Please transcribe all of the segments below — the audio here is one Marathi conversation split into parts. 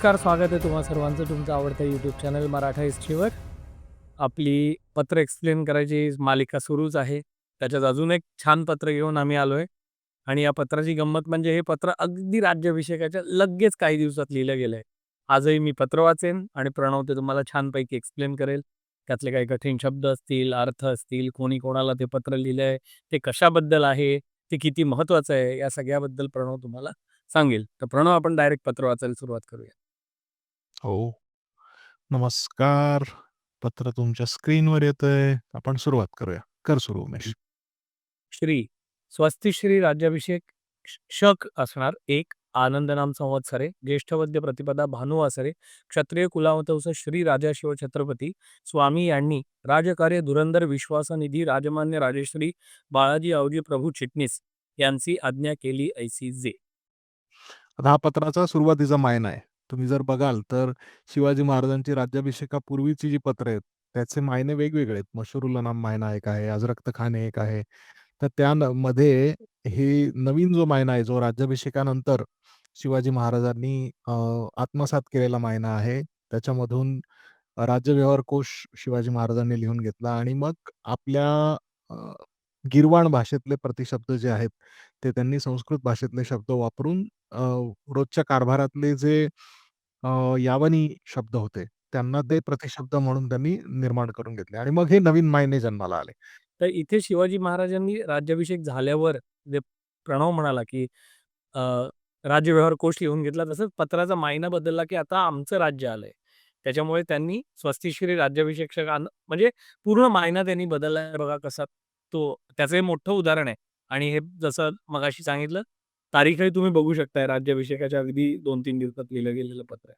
नमस्कार स्वागत आहे तुम्हा सर्वांचं. तुमचं आवडतं यूट्यूब चॅनल मराठा हिस्ट्रीवर. आपली पत्र एक्सप्लेन करायची मालिका सुरूच आहे. त्याच्यात अजून एक छान पत्र घेऊन आम्ही आलो आहे आणि या पत्राची गंमत म्हणजे हे पत्र अगदी राज्याभिषेकाच्या लगेच काही दिवसात लिहिलं गेलं आहे आजही मी पत्र वाचेन आणि प्रणव ते तुम्हाला छानपैकी एक्सप्लेन करेल. त्यातले काही कठीण शब्द असतील अर्थ असतील कोणी कोणाला ते पत्र लिहिलं आहे ते कशाबद्दल आहे ते किती महत्त्वाचं आहे या सगळ्याबद्दल प्रणव तुम्हाला सांगेल. तर प्रणव आपण डायरेक्ट पत्र वाचायला सुरुवात करूया. हो. नमस्कार. पत्र तुमच्या स्क्रीनवर येतंय. आपण सुरुवात करूया. कर सुरू उमेश. श्री स्वस्ती श्री राज्याभिषेक श- शक असणार एक आनंद नाम संवत्सरे ज्येष्ठ वद्य प्रतिपदा भानु आसरे क्षत्रिय कुलावतंस श्री राजा शिवछत्रपती स्वामी यांनी राजकार्य धुरंधर विश्वासनिधी राजमान्य राजेश्री बाळाजी अवजी प्रभू चिटणीस यांची आज्ञा केली ऐसी जे आता हा पत्राचा सुरुवातीचा मायना आहे. तुम्ही जर बघाल तर शिवाजी महाराजांची राज्याभिषेकापूर्वीची जी पत्र आहेत, त्याचे मायने वेगवेगळे आहेत. मशरुल्ला नाम मायना एक आहे, अजरक्त खान एक आहे. तर त्या न मध्ये हे नवीन जो मायना आहे, जो राज्याभिषेकानंतर शिवाजी महाराजांनी अ, आत्मसात केलेला मायना आहे. त्याच्यामधून राज्यव्यवहार कोश शिवाजी महाराजांनी लिहून घेतला आणि मग आपल्या अ, भाषेतले प्रतिशब्द जे आहेत, ते त्यांनी संस्कृत भाषेतले शब्द वापरून अ, रोजच्या कारभारातले जे अ, यावनी शब्द होते, त्यांना ते प्रतिशब्द म्हणून त्यांनी निर्माण करून घेतले आणि मग हे नवीन मायने जन्माला आले. तर इथे शिवाजी महाराजांनी राज्याभिषेक झाल्यावर जे प्रणव म्हणाला की अ, राज्यव्यवहार कोश लिहून घेतला तसंच पत्राचा मायना बदलला की आता आमचं राज्य आलंय. त्याच्यामुळे त्यांनी स्वस्तिश्री राज्याभिषेक म्हणजे पूर्ण मायना त्यांनी बदलला. आहे बघा कसा तो त्याचं हे मोठं उदाहरण आहे. आणि हे जसं मगाशी सांगितलं तारीखही तुम्ही बघू शकताय राज्याभिषेकाच्या अगदी दोन तीन दिवसात लिहिलं गेलेलं पत्र आहे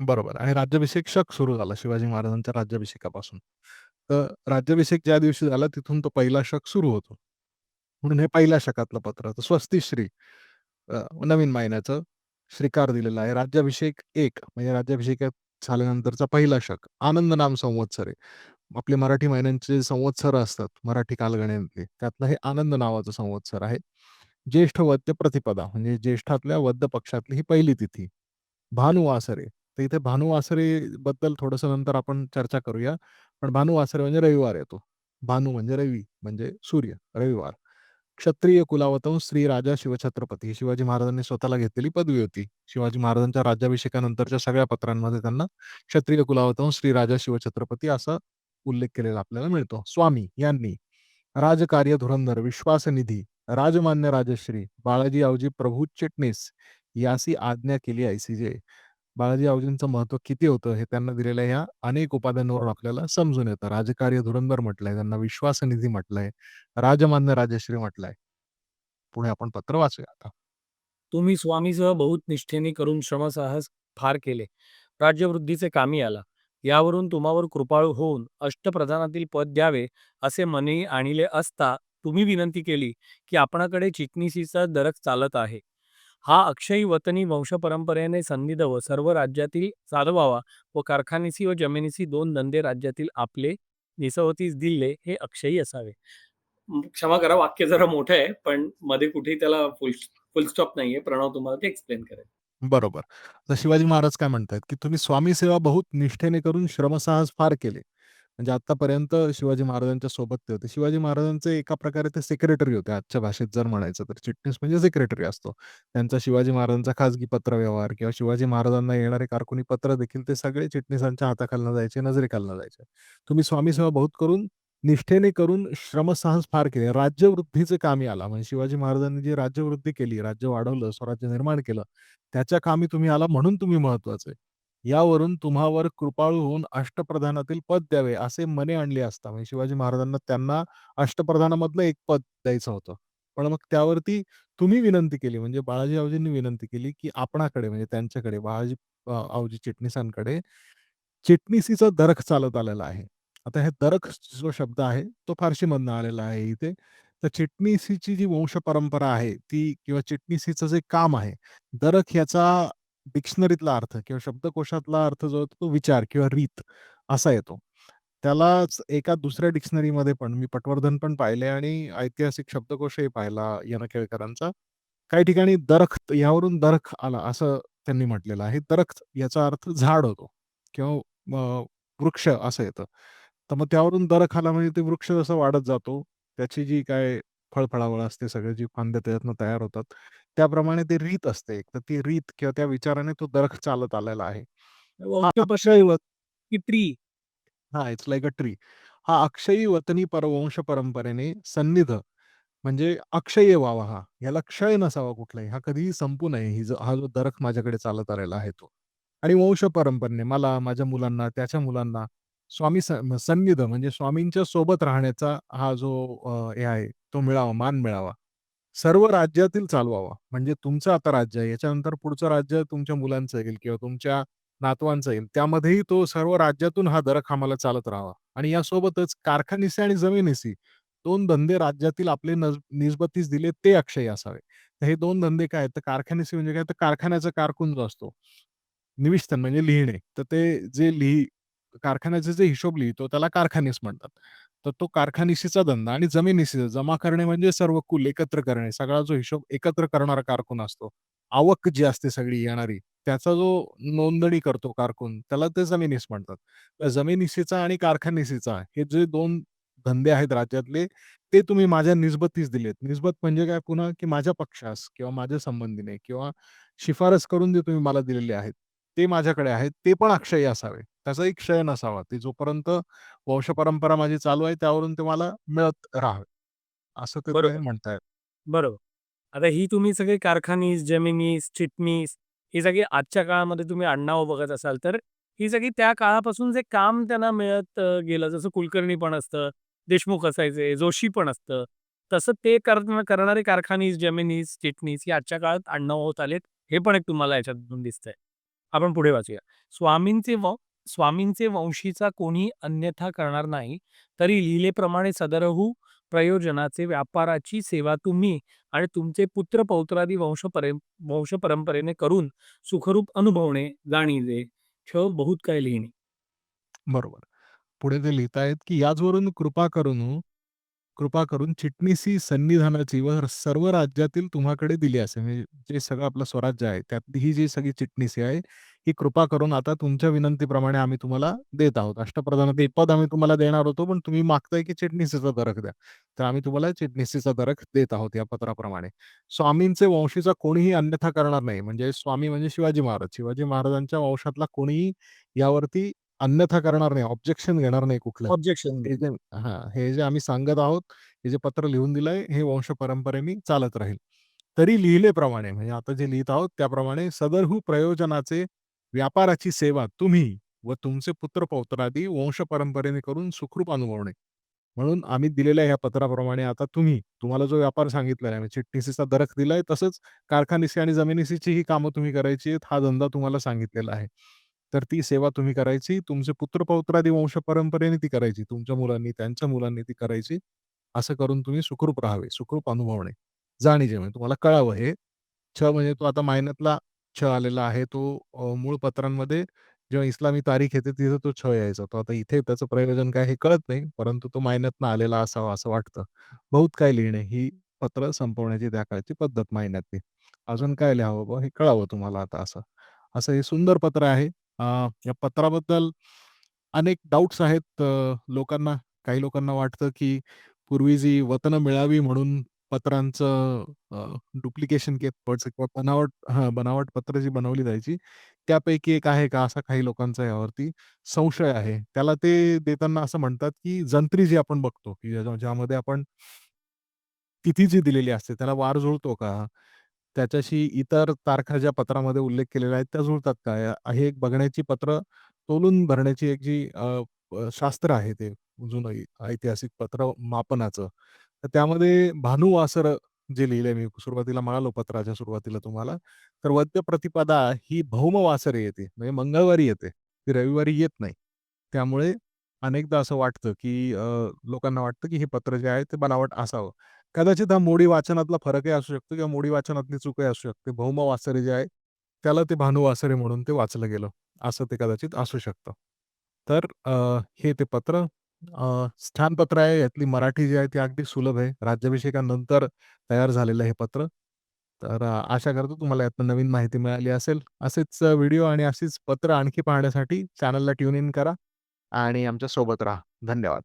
बरोबर आणि राज्याभिषेक शक सुरू झाला शिवाजी महाराजांच्या राज्याभिषेकापासून. तर राज्याभिषेक ज्या दिवशी झाला तिथून तो पहिला शक सुरू होतो. म्हणून हे पहिल्या शकातलं पत्र. तर स्वस्तिश्री अ, नवीन महिन्याचं श्रीकार दिलेला आहे. राज्याभिषेक 1 म्हणजे राज्याभिषेकात झाल्यानंतरचा पहिला शक. आनंद नाम संवत्सरे. आपले मराठी महिन्यांचे संवत्सर असतात, मराठी कालगणनेतले, त्यातलं हे आनंद नावाचं संवत्सर आहे. ज्येष्ठ वद्य प्रतिपदा म्हणजे ज्येष्ठातल्या वद्य पक्षातली ही पहिली तिथी. भानुवासरे आसरे. तर इथे भानुवासरे बद्दल थोडंसं नंतर आपण चर्चा करूया. पण भानुवासरे आसरे म्हणजे रविवार येतो. भानु म्हणजे रवी म्हणजे सूर्य, रविवार. क्षत्रिय कुलावतंस श्री राजा शिवछत्रपती ही शिवाजी महाराजांनी स्वतःला घेतलेली पदवी होती. शिवाजी महाराजांच्या राज्याभिषेकानंतरच्या सगळ्या पत्रांमध्ये त्यांना क्षत्रिय कुलावतंस श्री राजा शिवछत्रपती असा उल्लेख केलेला आपल्याला मिळतो. स्वामी यांनी राजकार्य धुरंधर विश्वासनिधी राजमान्य राजश्री बाळाजी आवजी प्रभू चिटणीस यासी आज्ञा केली आयसीजे बाळाजी आवजींचं महत्त्व किती होतं हे त्यांना दिलेल्या ह्या अनेक उपाध्यांवरून आपल्याला समजून येतं. राजकार्य धुरंधर म्हटलंय, त्यांना विश्वासनिधी म्हटलंय, राजमान्य राजश्री म्हटलंय. पुढे आपण पत्र वाचूया आता. तुम्ही स्वामीसह बहुत निष्ठेने करून श्रमसाहस फार केले राज्यवृद्धीचे कामी आला यावरून तुम्हावर कृपाळू होऊन अष्टप्रधानातील पद द्यावे असे मनी आणले असता तुम्ही विनंती केली की आपणाकडे चिटणीसीचा दरक चालत आहे हा अक्षयी वतनी वंशपरंपरेने सन्निध व सर्व राज्यातील चालवावा व कारखानीसी व जमिनीसी दोन धंदे राज्यातील आपले निसवतीस दिले हे अक्षयी असावे क्षमा करा वाक्य जरा मोठं आहे पण मध्ये कुठेही त्याला फुल फुल स्टॉप नाहीये प्रणव तुम्हाला ते एक्सप्लेन करेल बरोबर. तर शिवाजी महाराज काय म्हणतायत, की तुम्ही स्वामी सेवा बहुत निष्ठेने करून श्रमसाहस फार केले. म्हणजे आतापर्यंत शिवाजी महाराजांच्या सोबत ते होते. शिवाजी महाराजांचे एका प्रकारे ते सेक्रेटरी होते आजच्या भाषेत जर म्हणायचं तर. चिटणीस म्हणजे सेक्रेटरी असतो. त्यांचा शिवाजी महाराजांचा खाजगी पत्रव्यवहार किंवा शिवाजी महाराजांना येणारे कारकुनी पत्र देखील ते सगळे चिटणीसांच्या हाताखालनं जायचे, नजरेखालनं जायचे. तुम्ही स्वामी सेवा बहुत करून निष्ठेने करून श्रमसाहस फार केले. राज्यवृद्धीचं कामी आला. म्हणजे शिवाजी महाराजांनी जी राज्यवृद्धी केली, राज्य वाढवलं, स्वराज्य निर्माण केलं, त्याच्या कामी तुम्ही आला म्हणून तुम्ही महत्त्वाचे. यावरून तुम्हावर कृपाळू होऊन अष्टप्रधानातील पद द्यावे असे मने आणले असता. म्हणजे शिवाजी महाराजांना त्यांना अष्टप्रधानामधलं एक पद द्यायचं होतं. पण मग त्यावरती तुम्ही विनंती केली म्हणजे बाळाजी आवजींनी विनंती केली, की आपणाकडे म्हणजे त्यांच्याकडे बाळाजी अ, आवजी चिटणीसांकडे चिटणीसीचं दरख चालत आलेलं आहे. आता हे दरख जो शब्द आहे, तो फारशीमधनं आलेला आहे इथे. तर चिटणीसीची जी वंश परंपरा आहे, ती किंवा चिटणीसीचं जे काम आहे, दरख याचा डिक्शनरीतला अर्थ किंवा शब्दकोशातला अर्थ जो होतो तो विचार किंवा रीत असा येतो. त्यालाच एका दुसऱ्या डिक्शनरीमध्ये पण मी पटवर्धन पण पाहिले आणि ऐतिहासिक शब्दकोशही पाहिला याना केळकरांचा. काही ठिकाणी दरख्त यावरून दरख आला असं त्यांनी म्हटलेलं आहे. दरख्त याचा अर्थ झाड होतो किंवा वृक्ष असं येतं. तर मग त्यावरून दरख आला म्हणजे ते वृक्ष जसं वाढत जातो, त्याची जी काय फळफळावळ असते, सगळी जी फांद्या त्याच्यातनं तयार होतात, त्याप्रमाणे ते रीत असते एक. तर ती रीत किंवा त्या विचाराने तो दरख चालत आलेला आहे. हा वंश अक्षय वत की ट्री. हां, इट्स लाइक अ ट्री. हा अक्षयी वतनी परवंश परंपरेने सन्निध म्हणजे अक्षय्य व्हावा हा. याला क्षय नसावा कुठलाही. हा कधीही संपू नये. ही जो हा जो दरख माझ्याकडे चालत आलेला आहे तो. आणि वंश परंपरेने मला, माझ्या मुलांना, त्याच्या मुलांना स्वामी स सन्निध म्हणजे स्वामींच्या सोबत राहण्याचा हा जो अ, हे आहे तो मिळावा, मान मिळावा. सर्व राज्यातील चालवावा. म्हणजे तुमचं आता राज्य आहे. याच्यानंतर पुढचं राज्य तुमच्या मुलांचं येईल किंवा तुमच्या नातवांचा येईल. त्यामध्येही तो सर्व राज्यातून हा दरक आम्हाला चालत राहावा आणि यासोबतच कारखानिसी आणि जमिनीसी 2 धंदे राज्यातील आपले नज निस्बतीस दिले ते अक्षय्य असावे. तर हे 2 धंदे काय आहेत? तर कारखानिसी म्हणजे काय? तर कारखान्याचा कारकून जो असतो. निविष्ठन म्हणजे लिहिणे. तर ते जे लिही कारखान्याचे जे हिशोब लिहितो त्याला कारखानीस म्हणतात. तर तो कारखानिशीचा धंदा आणि जमिनिसीचा जमा करणे म्हणजे सर्व कुल एकत्र करणे. सगळा जो हिशोब एकत्र करणारा कारकून असतो. आवक जी असते सगळी येणारी त्याचा जो नोंदणी करतो कारकून, त्याला ते जमिनीस म्हणतात. तर आणि कारखानिशीचा हे जे 2 धंदे आहेत राज्यातले, ते तुम्ही माझ्या निस्बतीस दिलेत. निस्बत म्हणजे काय पुन्हा, की माझ्या पक्षास किंवा माझ्या संबंधीने किंवा शिफारस करून जे तुम्ही मला दिलेले आहेत, ते माझ्याकडे आहेत. ते पण अक्षय्य असावे. त्याचाही क्षय नसावा. ते जोपर्यंत वंशपरंपरा माझी चालू आहे, त्यावरून ते मला मिळत राहावे. असं ते बरोबर. म्हणतायत. बरोबर. आता ही तुम्ही सगळे कारखानीस, जमिनीस, चिटणीस ही सगळी आजच्या काळामध्ये तुम्ही आडनावं बघत असाल, तर ही सगळी त्या काळापासून जे काम त्यांना मिळत अ, गेलं. जसं कुलकर्णी पण असतं, देशमुख असायचे, जोशी पण असतं. तसं ते करण करणारे कारखानीस, जमिनीस, चिटणीस ही आजच्या काळात आडनावं होत आलेत. हे पण एक तुम्हाला याच्यातून दिसतंय. आपण पुढे वाचूया. स्वामींचे व स्वामींचे वंशीचा कोणी अन्यथा करणार नाही, तरी लिहिलेप्रमाणे सदरहू प्रयोजनाचे व्यापाराची सेवा तुम्ही आणि तुमचे पुत्र पौत्रादी वंश परे वंश परंपरेने करून सुखरूप अनुभवणे जाणीजे. छ बहुत काय लिहिणे. बरोबर. पुढे ते लिहितायत, की याचवरून कृपा करून कृपा करून चिटणीसी सन्निधानाची व सर्व राज्यातील तुम्हाकडे दिली असे. म्हणजे जे सगळं आपलं स्वराज्य आहे, त्यातली ही जी सगळी चिटणीसी आहे, ही कृपा करून आता तुमच्या विनंतीप्रमाणे आम्ही तुम्हाला देत आहोत. अष्टप्रधानात ते पद आम्ही तुम्हाला देणार होतो, पण तुम्ही मागताय, की चिटणीसीचा दरक द्या. तर आम्ही तुम्हाला चिटणीसीचा दरक देत आहोत या पत्राप्रमाणे. स्वामींचे वंशीचा कोणीही अन्यथा करणार नाही. म्हणजे स्वामी म्हणजे शिवाजी महाराज. शिवाजी महाराजांच्या वंशातला कोणीही यावरती अन्यथा करणार नाही, ऑब्जेक्शन घेणार नाही कुठलं. ऑब्जेक्शन हे जे हां, हे जे आम्ही सांगत आहोत, हे जे पत्र लिहून दिलंय, हे वंश परंपरेने चालत राहील. तरी लिहिलेप्रमाणे म्हणजे आता जे लिहीत आहोत त्याप्रमाणे सदरहू प्रयोजनाचे व्यापाराची सेवा तुम्ही व तुमचे पुत्र-पौत्रादी वंश परंपरेने करून सुखरूप अनुभवणे. म्हणून आम्ही दिलेल्या ह्या पत्राप्रमाणे आता तुम्ही, तुम्हाला जो व्यापार सांगितलेला आहे, म्हणजे चिटणीसीचा दरक दिलाय, तसंच कारखानिसी आणि जमिनिसीची ही कामं तुम्ही करायची आहेत. हा धंदा तुम्हाला सांगितलेला आहे. तर ती सेवा तुम्ही करायची. तुमचे पुत्र-पौत्रादी वंश परंपरेने ती करायची. तुमच्या मुलांनी, त्यांच्या मुलांनी ती करायची. असं करून तुम्ही सुखरूप राहावे, सुखरूप अनुभवणे. जाणीजे म्हणजे तुम्हाला कळावं हे. छ म्हणजे तो आता मायनतला छ आलेला आहे. तो अ, मूळ पत्रांमध्ये जेव्हा इस्लामी तारीख येते तिथं तो छ यायचा. तो आता इथे त्याचं प्रयोजन काय हे कळत नाही, परंतु तो मायनतनं आलेला असावा असं वाटतं. बहुत काय लिहिणे ही पत्र संपवण्याची त्या काळची पद्धत मायन्यातली. अजून काय लिहावं बुवा हे कळावं तुम्हाला आता असं. असं हे सुंदर पत्र आहे. अ, या पत्राबद्दल अनेक डाऊट्स आहेत अ, लोकांना. काही लोकांना वाटतं, की पूर्वी जी वतनं मिळावी म्हणून पत्रांचं अ, डुप्लिकेशन केलं किंवा बनावट हां, बनावट पत्र जी बनवली जायची, त्यापैकी एक आहे का असा काही लोकांचा यावरती संशय आहे. त्याला ते देताना असं म्हणतात, की जंत्री जी आपण बघतो, की ज्या ज्यामध्ये आपण तिथी जी दिलेली असते त्याला वार जुळतो का? त्याच्याशी इतर तारखा ज्या पत्रामध्ये उल्लेख केलेला आहे त्या जुळतात का? हे एक बघण्याची पत्र तोलून भरण्याची एक जी अ, अ, शास्त्र आहे ते जुनं ऐतिहासिक पत्र मापनाचं. तर त्यामध्ये भानुवासर जे लिहिलंय मी सुरुवातीला म्हणालो पत्राच्या सुरुवातीला तुम्हाला, तर वद्य प्रतिपदा ही भौम वासरे येते. म्हणजे मंगळवारी येते. ती रविवारी येत नाही. त्यामुळे अनेकदा असं वाटतं, की अ, लोकांना वाटतं, की हे पत्र जे आहे ते बनावट असावं. कदाचित हा मोडी वाचनातला फरकही असू शकतो किंवा मोडी वाचनातली चूकही असू शकते. भौम वासरे जे आहे, त्याला ते भानू वासरे म्हणून ते वाचलं गेलं. असं ते कदाचित असू शकतं. तर अ, हे ते पत्र अ, पत्र आहे. यातली मराठी जी आहे ती अगदी सुलभ आहे. राज्याभिषेकानंतर तयार झालेलं हे पत्र. तर अ, आशा करतो तुम्हाला यातनं नवीन माहिती मिळाली असेल. असेच अ, व्हिडिओ आणि अशीच पत्र आणखी पाहण्यासाठी चॅनलला ट्यून इन करा आणि आमच्यासोबत राहा. धन्यवाद.